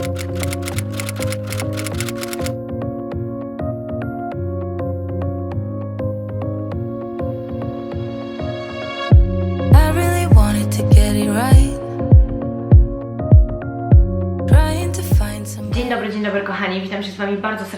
I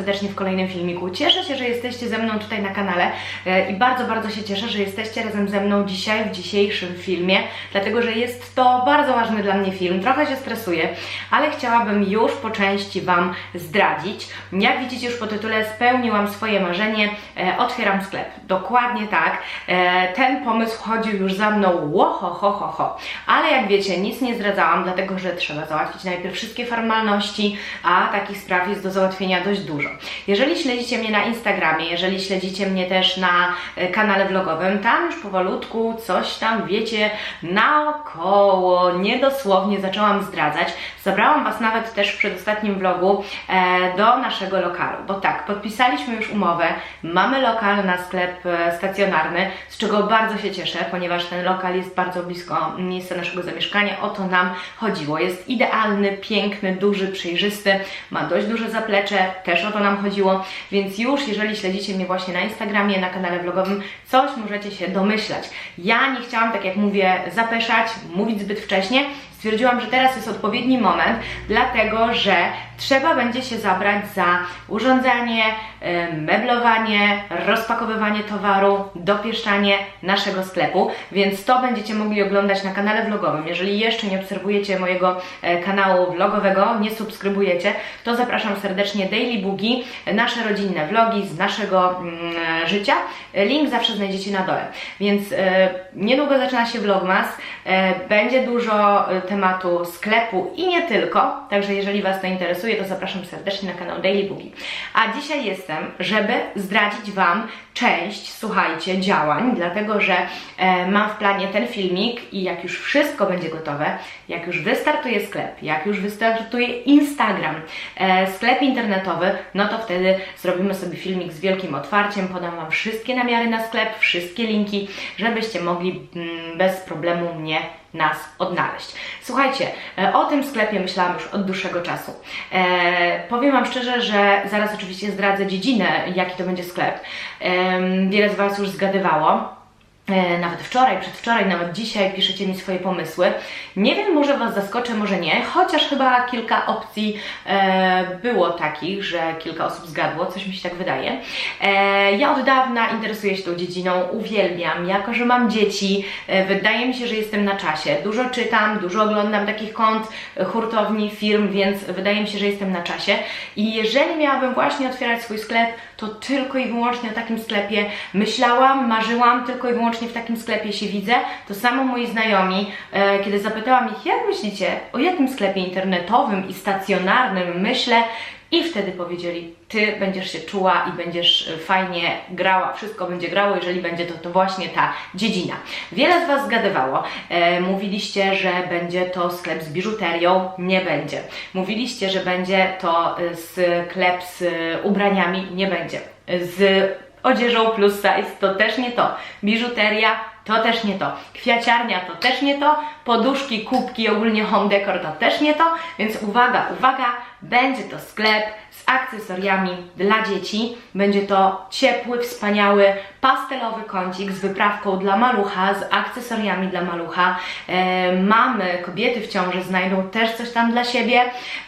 serdecznie w kolejnym filmiku. Cieszę się, że jesteście ze mną tutaj na kanale e, i bardzo, bardzo się cieszę, że jesteście razem ze mną dzisiaj w dzisiejszym filmie, dlatego, że jest to bardzo ważny dla mnie film. Trochę się stresuję, ale chciałabym już po części Wam zdradzić. Jak widzicie już po tytule spełniłam swoje marzenie, e, otwieram sklep. Dokładnie tak. E, ten pomysł chodził już za mną łoho, ho, ho, ho. Ale jak wiecie, nic nie zdradzałam, dlatego, że trzeba załatwić najpierw wszystkie formalności, a takich spraw jest do załatwienia dość dużo. Jeżeli śledzicie mnie na Instagramie, jeżeli śledzicie mnie też na e, kanale vlogowym, tam już powolutku coś tam wiecie naokoło, niedosłownie zaczęłam zdradzać. Zabrałam Was nawet też w przedostatnim vlogu e, do naszego lokalu, bo tak, podpisaliśmy już umowę, mamy lokal na sklep e, stacjonarny, z czego bardzo się cieszę, ponieważ ten lokal jest bardzo blisko miejsca naszego zamieszkania, o to nam chodziło. Jest idealny, piękny, duży, przejrzysty, ma dość duże zaplecze, też o to nam chodziło, więc już jeżeli śledzicie mnie właśnie na Instagramie, na kanale vlogowym, coś możecie się domyślać. Ja nie chciałam, tak jak mówię, zapeszać, mówić zbyt wcześnie, stwierdziłam, że teraz jest odpowiedni moment, dlatego że trzeba będzie się zabrać za urządzanie, e, meblowanie, rozpakowywanie towaru, dopieszczanie naszego sklepu, więc to będziecie mogli oglądać na kanale vlogowym. Jeżeli jeszcze nie obserwujecie mojego e, kanału vlogowego, nie subskrybujecie, to zapraszam serdecznie Daily Boogie, nasze rodzinne vlogi z naszego mm, życia. Link zawsze znajdziecie na dole. Więc e, niedługo zaczyna się vlogmas, będzie dużo tematu sklepu i nie tylko, także jeżeli Was to interesuje, to zapraszam serdecznie na kanał Daily Boogie. A dzisiaj jestem, żeby zdradzić Wam część, słuchajcie, działań, dlatego że e, mam w planie ten filmik i jak już wszystko będzie gotowe, jak już wystartuje sklep, jak już wystartuje Instagram, e, sklep internetowy, no to wtedy zrobimy sobie filmik z wielkim otwarciem, podam Wam wszystkie namiary na sklep, wszystkie linki, żebyście mogli mm, bez problemu mnie nas odnaleźć. Słuchajcie, e, o tym sklepie myślałam już od dłuższego czasu. E, powiem Wam szczerze, że zaraz oczywiście zdradzę dziedzinę, jaki to będzie sklep. E, wiele z Was już zgadywało. E, Nawet wczoraj, przedwczoraj, nawet dzisiaj piszecie mi swoje pomysły. Nie wiem, może Was zaskoczę, może nie, chociaż chyba kilka opcji e, było takich, że kilka osób zgadło, coś mi się tak wydaje. E, ja od dawna interesuję się tą dziedziną, uwielbiam, jako że mam dzieci, e, wydaje mi się, że jestem na czasie. Dużo czytam, dużo oglądam takich kont, e, hurtowni, firm, więc wydaje mi się, że jestem na czasie. I jeżeli miałabym właśnie otwierać swój sklep, to tylko i wyłącznie o takim sklepie myślałam, marzyłam, tylko i wyłącznie w takim sklepie się widzę. To samo moi znajomi, e, kiedy zapytałam ich, jak myślicie, o jakim sklepie internetowym i stacjonarnym myślę, i wtedy powiedzieli, ty będziesz się czuła i będziesz e, fajnie grała, wszystko będzie grało, jeżeli będzie to, to właśnie ta dziedzina. Wiele z Was zgadywało. E, mówiliście, że będzie to sklep z biżuterią, nie będzie. Mówiliście, że będzie to e, sklep z e, ubraniami, nie będzie. Z odzieżą plus size, to też nie to. Biżuteria, to też nie to. Kwiaciarnia, to też nie to. Poduszki, kubki, ogólnie home decor, to też nie to. Więc uwaga, uwaga, będzie to sklep z akcesoriami dla dzieci. Będzie to ciepły, wspaniały, pastelowy kącik z wyprawką dla malucha, z akcesoriami dla malucha. E, mamy, kobiety w ciąży znajdą też coś tam dla siebie.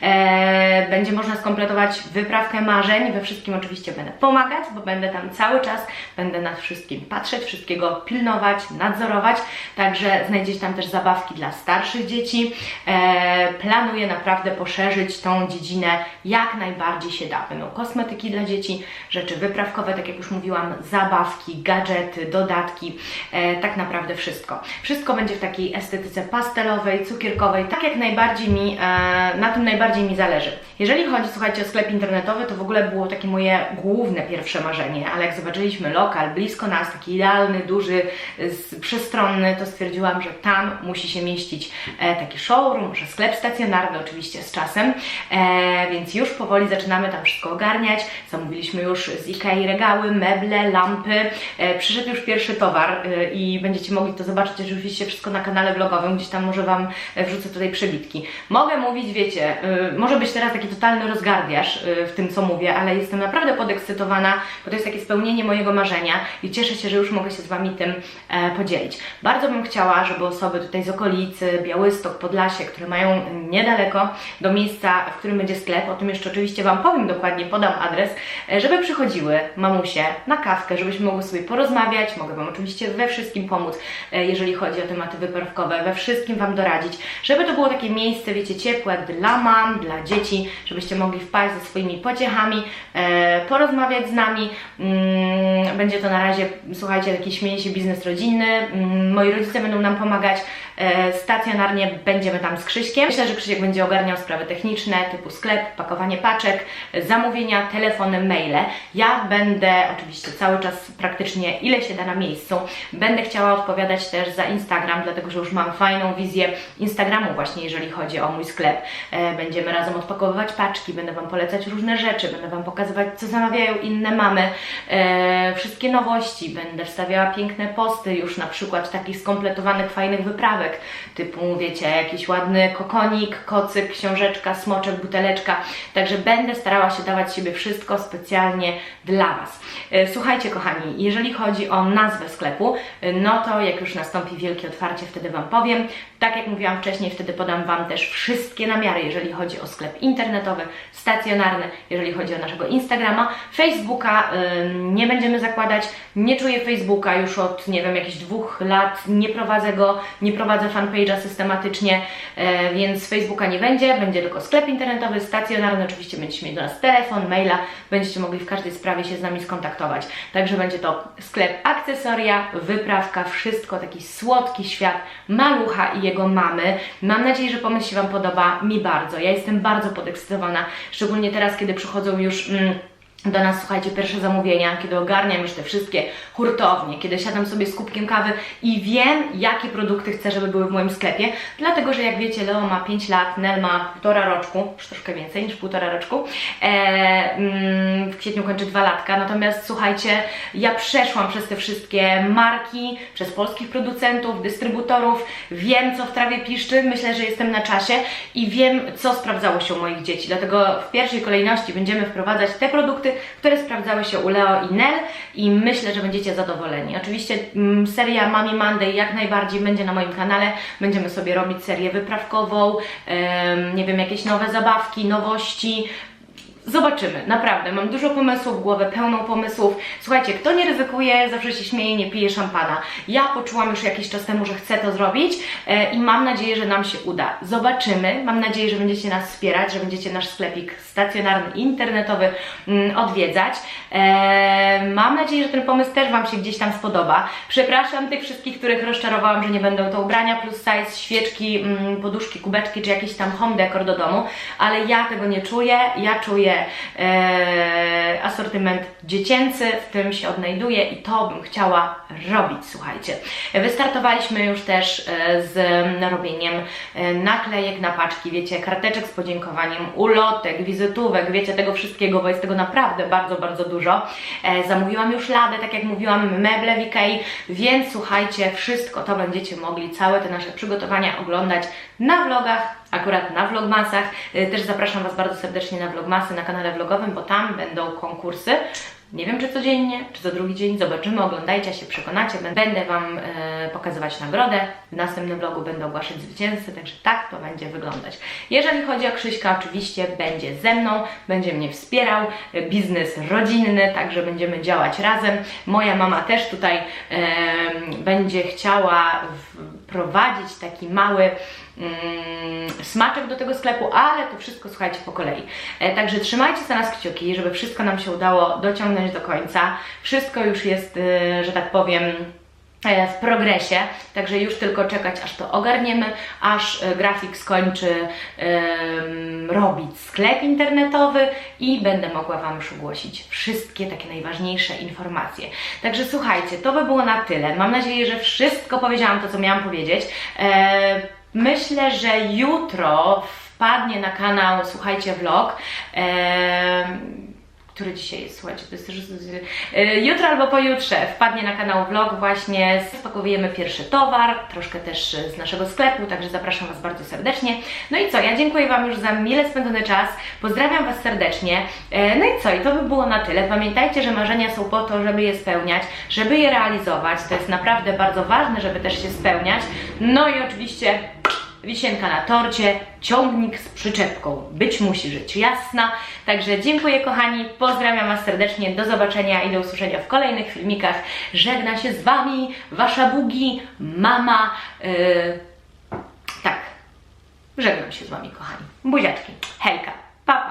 E, będzie można skompletować wyprawkę marzeń. We wszystkim oczywiście będę pomagać, bo będę tam cały czas, będę nad wszystkim patrzeć, wszystkiego pilnować, nadzorować. Także znajdziecie tam też zabawki dla starszych dzieci. E, planuję naprawdę poszerzyć tą dziedzinę jak najbardziej się da. Będą kosmetyki dla dzieci, rzeczy wyprawkowe, tak jak już mówiłam, zabawki, gadżety, dodatki, e, tak naprawdę wszystko. Wszystko będzie w takiej estetyce pastelowej, cukierkowej, tak jak najbardziej mi, e, na tym najbardziej mi zależy. Jeżeli chodzi, słuchajcie, o sklep internetowy, to w ogóle było takie moje główne pierwsze marzenie, ale jak zobaczyliśmy lokal blisko nas, taki idealny, duży, przestronny, to stwierdziłam, że tam musi się mieścić e, taki showroom, może sklep stacjonarny oczywiście z czasem, więc już powoli zaczynamy tam wszystko ogarniać. Zamówiliśmy już z Ikei regały, meble, lampy, przyszedł już pierwszy towar e, i będziecie mogli to zobaczyć oczywiście wszystko na kanale vlogowym, gdzieś tam może Wam e, wrzucę tutaj przebitki. Mogę mówić, wiecie, e, może być teraz taki totalny rozgardiaż e, w tym, co mówię, ale jestem naprawdę podekscytowana, bo to jest takie spełnienie mojego marzenia i cieszę się, że już mogę się z Wami tym e, podzielić. Bardzo bym chciała, żeby osoby tutaj z okolicy, Białystok, Podlasie, które mają niedaleko do miejsca, w którym będzie sklep, o tym jeszcze oczywiście Wam powiem dokładnie, podam adres, e, żeby przychodziły mamusie na kawkę, żebyśmy mogły sobie porozmawiać, mogę Wam oczywiście we wszystkim pomóc, e, jeżeli chodzi o tematy wyprawkowe, we wszystkim Wam doradzić, żeby to było takie miejsce, wiecie, ciepłe dla mam, dla dzieci, żebyście mogli wpaść ze swoimi pociechami, e, porozmawiać z nami. Mm, będzie to na razie, słuchajcie, taki śmieje się biznes rodzinny. Mm, moi rodzice będą nam pomagać. E, stacjonarnie będziemy tam z Krzyśkiem. Myślę, że Krzysiek będzie ogarniał sprawy techniczne, typu sklep, pakowanie paczek, zamówienia, telefony, maile. Ja będę oczywiście cały czas praktycznie ile się da na miejscu. Będę chciała odpowiadać też za Instagram, dlatego że już mam fajną wizję Instagramu właśnie, jeżeli chodzi o mój sklep. E, Będziemy razem odpakowywać paczki, będę Wam polecać różne rzeczy, będę Wam pokazywać, co zamawiają inne mamy, e, wszystkie nowości, będę wstawiała piękne posty już na przykład takich skompletowanych, fajnych wyprawek, typu wiecie, jakiś ładny kokonik, kocyk, książeczka, smoczek, buteleczka, także będę starała się dawać siebie wszystko specjalnie dla Was. E, Słuchajcie kochani, jeżeli chodzi o nazwę sklepu, no to jak już nastąpi wielkie otwarcie, wtedy Wam powiem. Tak jak mówiłam wcześniej, wtedy podam Wam też wszystkie namiary, jeżeli chodzi o sklep internetowy, stacjonarny, jeżeli chodzi o naszego Instagrama. Facebooka y, nie będziemy zakładać, nie czuję Facebooka już od, nie wiem, jakichś dwóch lat, nie prowadzę go, nie prowadzę fanpage'a systematycznie, e, więc Facebooka nie będzie, będzie tylko sklep internetowy, stacjonarny, oczywiście będziecie mieli do nas telefon, maila, będziecie mogli w każdej sprawie się z nami skontaktować. Także będzie to sklep akcesoria, wyprawka, wszystko, taki słodki świat malucha i jego mamy. Mam nadzieję, że pomysł się Wam podoba, mi bardzo. Ja jestem bardzo podekscytowana, szczególnie teraz, kiedy przychodzą już... Mm, do nas, słuchajcie, pierwsze zamówienia, kiedy ogarniam już te wszystkie hurtownie, kiedy siadam sobie z kubkiem kawy i wiem, jakie produkty chcę, żeby były w moim sklepie, dlatego, że jak wiecie, Leo ma 5 lat, Nel ma półtora roczku, już troszkę więcej niż półtora roczku, e, mm, w kwietniu kończy dwa latka, natomiast słuchajcie, ja przeszłam przez te wszystkie marki, przez polskich producentów, dystrybutorów, wiem, co w trawie piszczy, myślę, że jestem na czasie i wiem, co sprawdzało się u moich dzieci, dlatego w pierwszej kolejności będziemy wprowadzać te produkty, które sprawdzały się u Leo i Nel i myślę, że będziecie zadowoleni. Oczywiście mm, seria Mami Monday jak najbardziej będzie na moim kanale. Będziemy sobie robić serię wyprawkową, nie wiem, jakieś nowe zabawki, nowości. Zobaczymy, naprawdę. Mam dużo pomysłów, głowę pełną pomysłów. Słuchajcie, kto nie ryzykuje, zawsze się śmieje, nie pije szampana. Ja poczułam już jakiś czas temu, że chcę to zrobić e, i mam nadzieję, że nam się uda. Zobaczymy. Mam nadzieję, że będziecie nas wspierać, że będziecie nasz sklepik stacjonarny, internetowy mm, odwiedzać. E, mam nadzieję, że ten pomysł też Wam się gdzieś tam spodoba. Przepraszam tych wszystkich, których rozczarowałam, że nie będą to ubrania plus size, świeczki, mm, poduszki, kubeczki czy jakiś tam home decor do domu, ale ja tego nie czuję. Ja czuję e, asortyment dziecięcy, w tym się odnajduję i to bym chciała robić, słuchajcie. Wystartowaliśmy już też e, z robieniem e, naklejek na paczki, wiecie, karteczek z podziękowaniem, ulotek, wizytówek, wiecie, tego wszystkiego, bo jest tego naprawdę bardzo, bardzo dużo. E, Zamówiłam już ladę, tak jak mówiłam, meble w Ikei, więc słuchajcie, wszystko to będziecie mogli, całe te nasze przygotowania oglądać na vlogach, akurat na vlogmasach. E, Też zapraszam Was bardzo serdecznie na vlogmasy na kanale vlogowym, bo tam będą konkursy. Nie wiem, czy codziennie, czy co drugi dzień, zobaczymy, oglądajcie się, przekonacie. Będę Wam e, pokazywać nagrodę. W następnym vlogu będę ogłaszać zwycięzcę, także tak to będzie wyglądać. Jeżeli chodzi o Krzyśka, oczywiście będzie ze mną, będzie mnie wspierał, e, biznes rodzinny, także będziemy działać razem. Moja mama też tutaj e, będzie chciała wprowadzić taki mały smaczek do tego sklepu, ale to wszystko słuchajcie po kolei. E, także trzymajcie za nas kciuki, żeby wszystko nam się udało dociągnąć do końca. Wszystko już jest, e, że tak powiem, e, w progresie, także już tylko czekać, aż to ogarniemy, aż grafik skończy robić sklep internetowy i będę mogła Wam już ogłosić wszystkie takie najważniejsze informacje. Także słuchajcie, to by było na tyle. Mam nadzieję, że wszystko powiedziałam to, co miałam powiedzieć. Myślę, że jutro wpadnie na kanał, słuchajcie, vlog. em, który dzisiaj jest, słuchajcie, to jest też e, jutro albo pojutrze wpadnie na kanał vlog właśnie, spakowujemy pierwszy towar, troszkę też z naszego sklepu, także zapraszam Was bardzo serdecznie. No i co, ja dziękuję Wam już za mile spędzony czas, pozdrawiam Was serdecznie, E, no i co, i to by było na tyle. Pamiętajcie, że marzenia są po to, żeby je spełniać, żeby je realizować, to jest naprawdę bardzo ważne, żeby też się spełniać. No i oczywiście wisienka na torcie, ciągnik z przyczepką. Być musi żyć, jasna. Także dziękuję kochani, pozdrawiam Was serdecznie, do zobaczenia i do usłyszenia w kolejnych filmikach. Żegna się z Wami Wasza Bugi, mama. Yy, tak, żegnam się z Wami kochani. Buziaczki, hejka, papa. Pa.